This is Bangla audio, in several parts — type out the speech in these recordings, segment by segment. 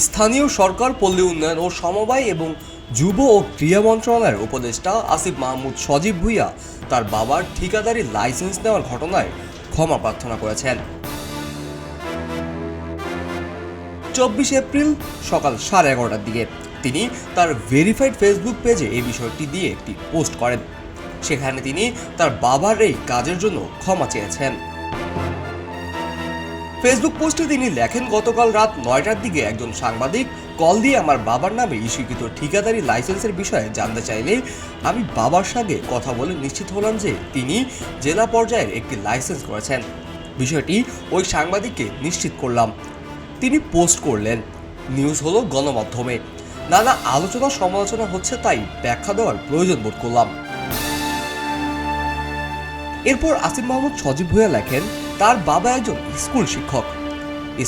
স্থানীয় সরকার, পল্লী উন্নয়ন ও সমবায় এবং যুব ও ক্রীড়া মন্ত্রণালয়ের উপদেষ্টা আসিফ মাহমুদ সজীব ভুইয়া তার বাবার ঠিকাদারি লাইসেন্স নেওয়ার ঘটনায় ক্ষমা প্রার্থনা করেছেন। চব্বিশ এপ্রিল সকাল সাড়ে এগারোটার দিকে তিনি তার ভেরিফাইড ফেসবুক পেজে এই বিষয়টি দিয়ে একটি পোস্ট করেন। সেখানে তিনি তার বাবার এই কাজের জন্য ক্ষমা চেয়েছেন। ফেসবুক পোস্টে তিনি লেখেন, গতকাল রাত নয়টার দিকে একজন সাংবাদিক কল দিয়ে আমার বাবার নামে ইস্যুকৃত ঠিকাদারি লাইসেন্সের বিষয়ে জানতে চাইলে আমি বাবার সঙ্গে কথা বলে নিশ্চিত হলাম যে তিনি জেলা পর্যায়ের একটি লাইসেন্স করেছেন। বিষয়টি ওই সাংবাদিককে নিশ্চিত করলাম। তিনি পোস্ট করলেন, নিউজ হলো গণমাধ্যমে। নানা আলোচনা সমালোচনা হচ্ছে তাই ব্যাখ্যা দেওয়ার প্রয়োজন বোধ করলাম। এরপর আসিফ মাহমুদ সজীব ভুঁইয়া লেখেন, তার বাবা একজন স্কুল শিক্ষক।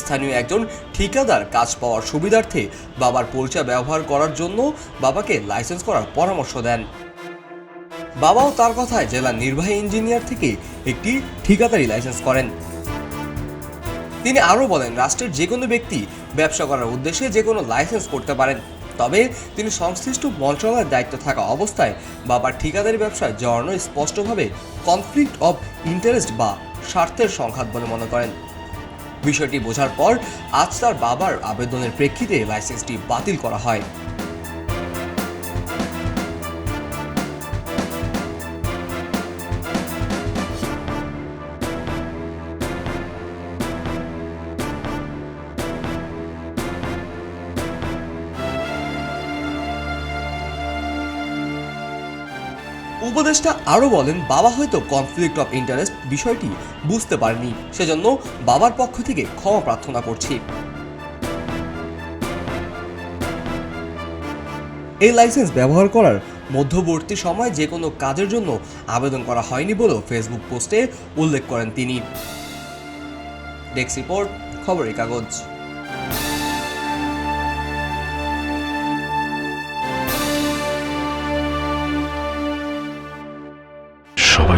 স্থানীয় একজন ঠিকাদার কাজ পাওয়ার সুবিধার্থে বাবার পরিচয় ব্যবহার করার জন্য বাবাকে লাইসেন্স করার পরামর্শ দেন। বাবাও তার কথায় জেলা নির্বাহী ইঞ্জিনিয়ার থেকে একটি ঠিকাদারি লাইসেন্স করেন। তিনি আরও বলেন, রাষ্ট্রের যে কোনো ব্যক্তি ব্যবসা করার উদ্দেশ্যে যে কোনো লাইসেন্স করতে পারেন। তবে তিনি সংশ্লিষ্ট মন্ত্রণালয়ের দায়িত্ব থাকা অবস্থায় বাবার ঠিকাদারি ব্যবসায় জড়ানো স্পষ্টভাবে কনফ্লিক্ট অব ইন্টারেস্ট বা স্বার্থের সংঘাত বলে মনে করেন। বিষয়টি বোঝার পর আজ তার বাবার আবেদনের প্রেক্ষিতে লাইসেন্সটি বাতিল করা হয়। উপদেষ্টা আরও বলেন, বাবা হয়তো কনফ্লিক্ট অফ ইন্টারেস্ট বিষয়টি বুঝতে পারেনি। সেজন্য বাবার পক্ষ থেকে ক্ষমা প্রার্থনা করছি। এই লাইসেন্স ব্যবহার করার মধ্যবর্তী সময় যে কোনো কাজের জন্য আবেদন করা হয়নি বলেও ফেসবুক পোস্টে উল্লেখ করেন তিনি। ডেস্ক রিপোর্ট, খবরের কাগজ।